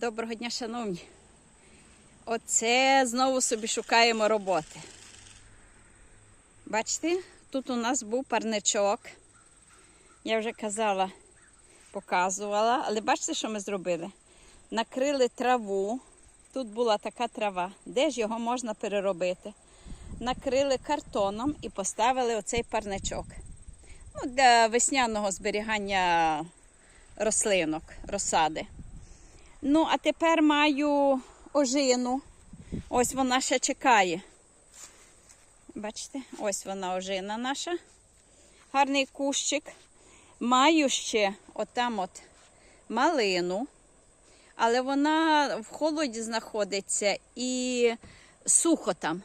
Доброго дня, шановні. Оце знову собі шукаємо роботи. Бачите, тут у нас був парничок. Я вже казала, показувала, але бачите, що ми зробили? Накрили траву. Тут була така трава. Де ж його можна переробити? Накрили картоном і поставили оцей парничок. Ну, для весняного зберігання рослинок, розсади. Ну, а тепер маю ожину. Ось вона ще чекає. Бачите, ось вона ожина наша. Гарний кущик. Маю ще отам от малину, але вона в холоді знаходиться і сухо там.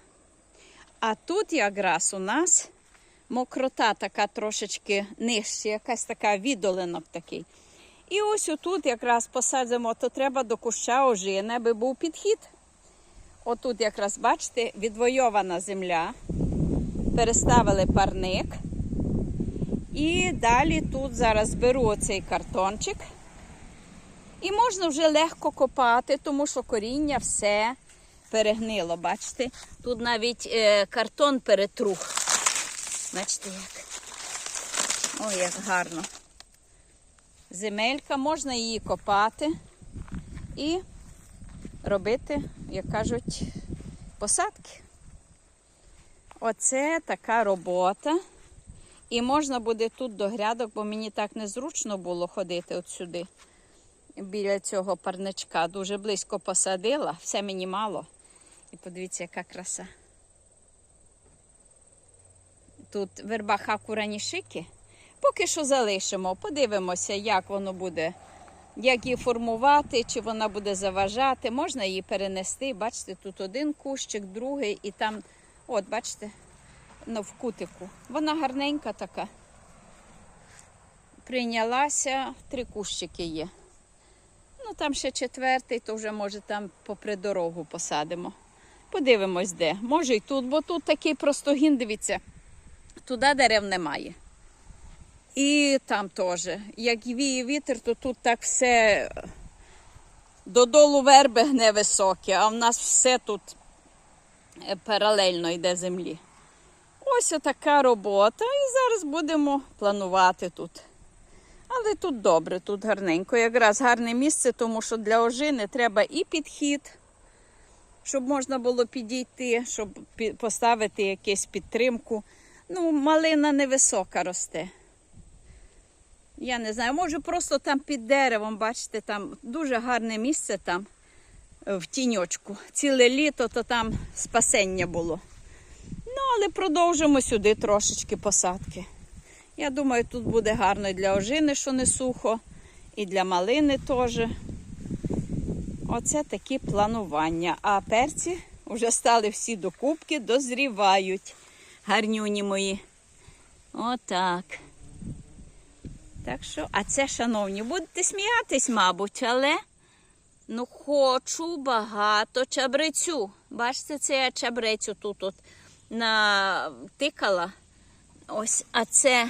А тут якраз у нас мокрота така трошечки нижче, якась така відолинок такий. І ось отут якраз посадимо, то треба до куща ожини, аби був підхід. Отут якраз, бачите, відвойована земля. Переставили парник. І далі тут зараз беру оцей картончик. І можна вже легко копати, тому що коріння все перегнило. Бачите? Тут навіть е, картон перетрух. Бачите як? Ой, як гарно земелька, можна її копати і робити, як кажуть, посадки. Оце така робота. І можна буде тут до грядок, бо мені так незручно було ходити от сюди, біля цього парничка. Дуже близько посадила, все мені мало. І подивіться, яка краса. Тут верба хакуранішики. Поки що залишимо, подивимося, як воно буде, як її формувати, чи вона буде заважати. Можна її перенести. Бачите, тут один кущик, другий і там, от, бачите, ну, в кутику. Вона гарненька така. Прийнялася, три кущики є. Ну, там ще четвертий, то вже, може, там попри дорогу посадимо. Подивимось, де. Може і тут, бо тут такий простогін, дивіться, туди дерев немає. І там теж. Як віє вітер, то тут так все додолу верби гне високе, а в нас все тут е, паралельно йде землі. Ось така робота. І зараз будемо планувати тут. Але тут добре, тут гарненько. Якраз гарне місце, тому що для ожини треба і підхід, щоб можна було підійти, щоб поставити якусь підтримку. Ну, малина невисока росте. Я не знаю, може просто там під деревом, бачите, там дуже гарне місце там в тіньочку. Ціле літо то там спасення було. Ну, але продовжимо сюди трошечки посадки. Я думаю, тут буде гарно і для ожини, що не сухо, і для малини теж. Оце такі планування. А перці вже стали всі до кубки, дозрівають. Гарнюні мої. Отак. Так що, а це, шановні, будете сміятись, мабуть, але ну хочу багато чабрецю. Бачите, це я чабрецю тут от натикала. Ось, а це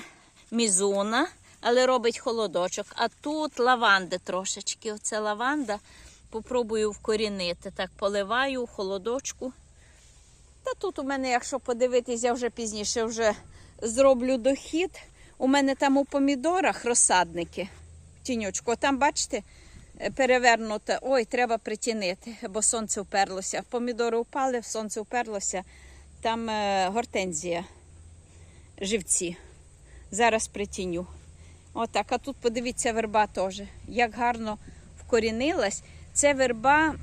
мізуна, але робить холодочок. А тут лаванди трошечки. Оце лаванда. Попробую вкорінити. Так, поливаю холодочку. Та тут у мене, якщо подивитись, я вже пізніше вже зроблю дохід. У мене там у помідорах розсадники. Тінючку. Там, бачите, перевернуте. Ой, треба притінити, бо сонце вперлося. Помідори впали, сонце вперлося. Там е, гортензія, живці. Зараз притіню. Отак. А тут подивіться, верба теж. Як гарно вкорінилась. Це верба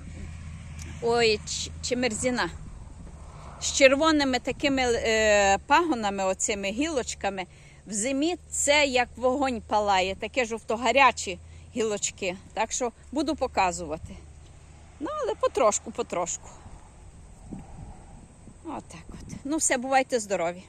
ой, чемерзіна. З червоними такими е, пагонами, оцими гілочками. В зимі це як вогонь палає, таке жовто-гарячі гілочки. Так що буду показувати. Ну, але потрошку, потрошку. Отак от. Ну, все, бувайте здорові.